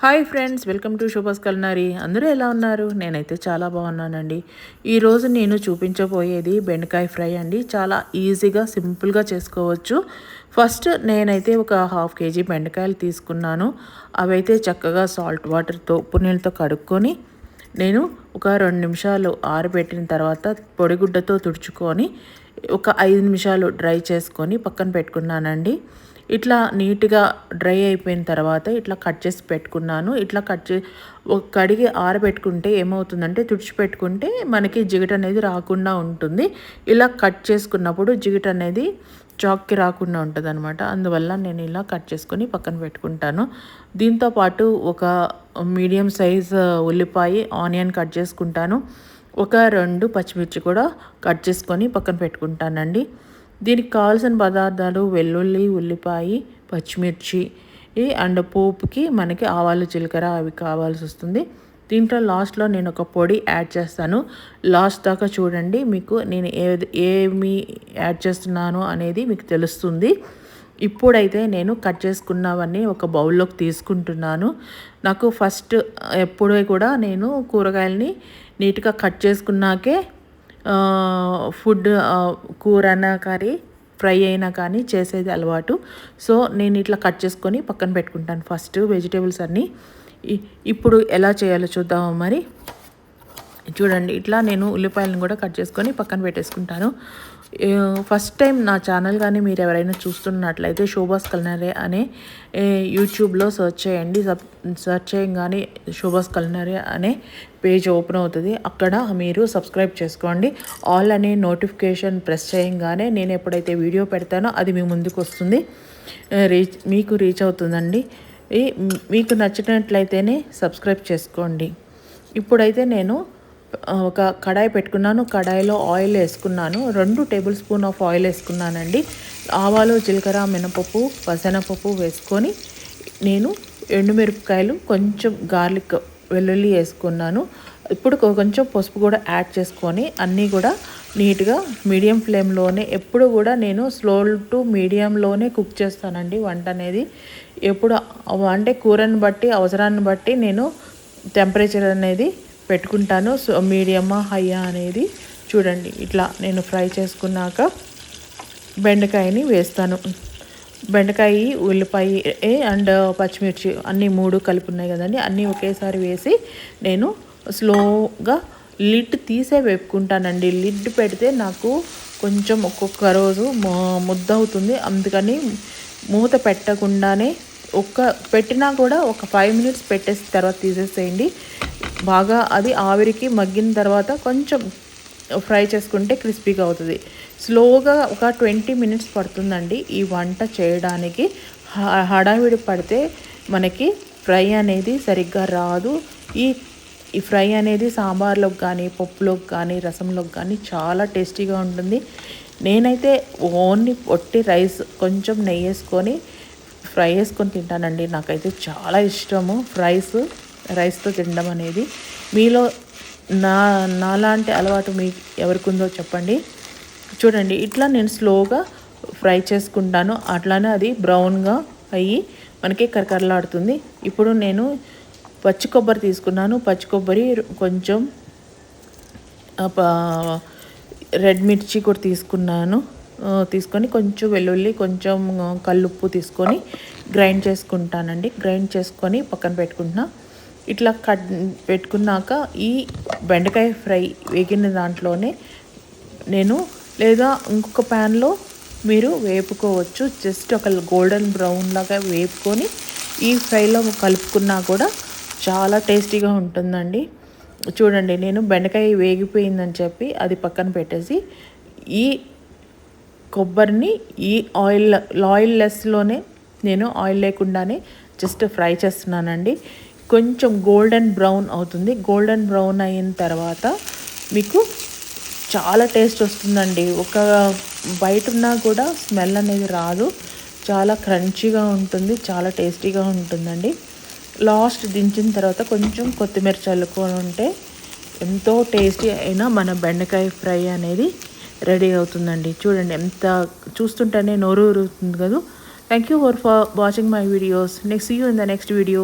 Hi friends welcome to శుభస్ కల్నారి. అందరూ ఎలా ఉన్నారు? నేనైతే చాలా బాగున్నానండి. ఈరోజు నేను చూపించబోయేది బెండకాయ ఫ్రై అండి. చాలా ఈజీగా సింపుల్గా చేసుకోవచ్చు. ఫస్ట్ నేనైతే ఒక హాఫ్ కేజీ బెండకాయలు తీసుకున్నాను. అవైతే చక్కగా సాల్ట్ వాటర్తో ఉప్పు నీళ్ళతో కడుక్కొని నేను ఒక రెండు నిమిషాలు ఆరబెట్టిన తర్వాత పొడిగుడ్డతో తుడుచుకొని ఒక ఐదు నిమిషాలు డ్రై చేసుకొని పక్కన పెట్టుకున్నానండి. ఇట్లా నీట్గా డ్రై అయిపోయిన తర్వాత ఇట్లా కట్ చేసి పెట్టుకున్నాను. ఇట్లా కట్ చే కడిగి ఆరబెట్టుకుంటే ఏమవుతుందంటే తుడిచిపెట్టుకుంటే మనకి జిగట అనేది రాకుండా ఉంటుంది. ఇలా కట్ చేసుకున్నప్పుడు జిగట అనేది చాక్కి రాకుండా ఉంటుంది అనమాట అందువల్ల నేను ఇలా కట్ చేసుకొని పక్కన పెట్టుకుంటాను. దీంతోపాటు ఒక మీడియం సైజ్ ఉల్లిపాయ ఆనియన్ కట్ చేసుకుంటాను. ఒక రెండు పచ్చిమిర్చి కూడా కట్ చేసుకొని పక్కన పెట్టుకుంటానండి. దీనికి కావాల్సిన పదార్థాలు వెల్లుల్లి ఉల్లిపాయ పచ్చిమిర్చి. అండ్ పోపుకి మనకి ఆవాలు జీలకర్ర అవి కావాల్సి వస్తుంది. దీంట్లో లాస్ట్లో నేను ఒక పొడి యాడ్ చేస్తాను. లాస్ట్ దాకా చూడండి మీకు నేను ఏ ఏమి యాడ్ చేస్తున్నాను అనేది మీకు తెలుస్తుంది. ఇప్పుడైతే నేను కట్ చేసుకున్నవన్నీ ఒక బౌల్లోకి తీసుకుంటున్నాను. నాకు ఫస్ట్ ఎప్పుడూ కూడా నేను కూరగాయలని నీట్గా కట్ చేసుకున్నాకే ఫుడ్ కూర అయినా కర్రీ ఫ్రై అయినా కానీ చేసేది అలవాటు. సో నేను ఇట్లా కట్ చేసుకొని పక్కన పెట్టుకుంటాను ఫస్ట్ వెజిటేబుల్స్ అన్నీ. ఇప్పుడు ఎలా చేయాలో చూద్దాము మరి? చూడండి ఇట్లా నేను ఉల్లిపాయలను కూడా కట్ చేసుకొని పక్కన పెట్టేసుకుంటాను. ఫస్ట్ టైం నా ఛానల్ కానీ మీరు ఎవరైనా చూస్తున్నట్లయితే శోభాస్ కల్నరే అనే యూట్యూబ్లో సెర్చ్ చేయండి. సెర్చ్ చేయగానే శోభాస్ కల్నరే అనే పేజ్ ఓపెన్ అవుతుంది. అక్కడ మీరు సబ్స్క్రైబ్ చేసుకోండి. ఆల్ అనే నోటిఫికేషన్ ప్రెస్ చేయగానే నేను ఎప్పుడైతే వీడియో పెడతానో అది మీ ముందుకు వస్తుంది. రీచ్ మీకు రీచ్ అవుతుందండి. మీకు నచ్చినట్లయితేనే సబ్స్క్రైబ్ చేసుకోండి. ఇప్పుడైతే నేను ఒక కడాయి పెట్టుకున్నాను. కడాయిలో ఆయిల్ వేసుకున్నాను. రెండు టేబుల్ స్పూన్ ఆఫ్ ఆయిల్ వేసుకున్నానండి. ఆవాలు జీలకర్ర మినపప్పు పసనపప్పు వేసుకొని నేను ఎండుమిరపకాయలు కొంచెం గార్లిక్ వెల్లుల్లి వేసుకున్నాను. ఇప్పుడు కొంచెం పసుపు కూడా యాడ్ చేసుకొని అన్నీ కూడా నీట్గా మీడియం ఫ్లేమ్లోనే ఎప్పుడు కూడా నేను స్లో టు మీడియంలోనే కుక్ చేస్తానండి వంట అనేది. ఎప్పుడు అంటే కూరని బట్టి అవసరాన్ని బట్టి నేను టెంపరేచర్ అనేది పెట్టుకుంటాను. సో మీడియమా హయ్యా అనేది చూడండి. ఇట్లా నేను ఫ్రై చేసుకున్నాక బెండకాయని వేస్తాను. బెండకాయ ఉల్లిపాయ అండ్ పచ్చిమిర్చి అన్నీ మూడు కలిపి ఉన్నాయి కదండి. అన్నీ ఒకేసారి వేసి నేను స్లోగా లిడ్ తీసే వేపుకుంటానండి. లిడ్ పెడితే నాకు కొంచెం ఒక్కొక్క రోజు ముద్ద అవుతుంది. అందుకని మూత పెట్టకుండానే ఒక్క పెట్టినా కూడా ఒక ఫైవ్ మినిట్స్ పెట్టేసిన తర్వాత తీసేసేయండి. బాగా అది ఆవిరికి మగ్గిన తర్వాత కొంచెం ఫ్రై చేసుకుంటే క్రిస్పీగా అవుతుంది. స్లోగా ఒక ట్వంటీ మినిట్స్ పడుతుందండి ఈ వంట చేయడానికి. హడావిడి పడితే మనకి ఫ్రై అనేది సరిగ్గా రాదు. ఈ ఈ ఫ్రై అనేది సాంబార్లోకి కానీ పప్పులోకి కానీ రసంలోకి కానీ చాలా టేస్టీగా ఉంటుంది. నేనైతే ఓన్లీ పొట్టి రైస్ కొంచెం నెయ్యి వేసుకొని ఫ్రై వేసుకొని తింటానండి. నాకైతే చాలా ఇష్టము ఫ్రైస్. రైస్తో తినడం అనేది. మీలో నా నాలాంటి అలవాటు మీ ఎవరికి ఉందో చెప్పండి. చూడండి ఇట్లా నేను స్లోగా ఫ్రై చేసుకుంటాను. అట్లానే అది బ్రౌన్గా అయ్యి మనకి కరకరలాడుతుంది. ఇప్పుడు నేను పచ్చి కొబ్బరి తీసుకున్నాను. పచ్చి కొబ్బరి కొంచెం రెడ్ మిర్చి కూడా తీసుకున్నాను. తీసుకొని కొంచెం వెల్లుల్లి కొంచెం కల్లుప్పు తీసుకొని గ్రైండ్ చేసుకుంటానండి. గ్రైండ్ చేసుకొని పక్కన పెట్టుకుంటున్నా. ఇట్లా కట్ పెట్టుకున్నాక ఈ బెండకాయ ఫ్రై వేగిన దాంట్లోనే నేను లేదా ఇంకొక ప్యాన్లో మీరు వేపుకోవచ్చు. జస్ట్ ఒక గోల్డెన్ బ్రౌన్ లాగా వేపుకొని ఈ ఫ్రైలో కలుపుకున్నా కూడా చాలా టేస్టీగా ఉంటుందండి. చూడండి నేను బెండకాయ వేగిపోయిందని చెప్పి అది పక్కన పెట్టేసి ఈ కొబ్బరిని ఈ ఆయిల్ ఆయిల్ లెస్లోనే నేను ఆయిల్ లేకుండానే జస్ట్ ఫ్రై చేస్తున్నానండి. కొంచెం గోల్డెన్ బ్రౌన్ అవుతుంది. గోల్డెన్ బ్రౌన్ అయిన తర్వాత మీకు చాలా టేస్ట్ వస్తుందండి. ఒక బయట ఉన్నా కూడా స్మెల్ అనేది రాదు. చాలా క్రంచీగా ఉంటుంది. చాలా టేస్టీగా ఉంటుందండి. లాస్ట్ దించిన తర్వాత కొంచెం కొత్తిమీర చల్లుకొని ఉంటే ఎంతో టేస్టీ అయినా మన బెండకాయ ఫ్రై అనేది రెడీ అవుతుందండి. చూడండి ఎంత చూస్తుంటేనే నోరు ఊరుతుంది కదా. Thank you for for watching my videos next you in the next video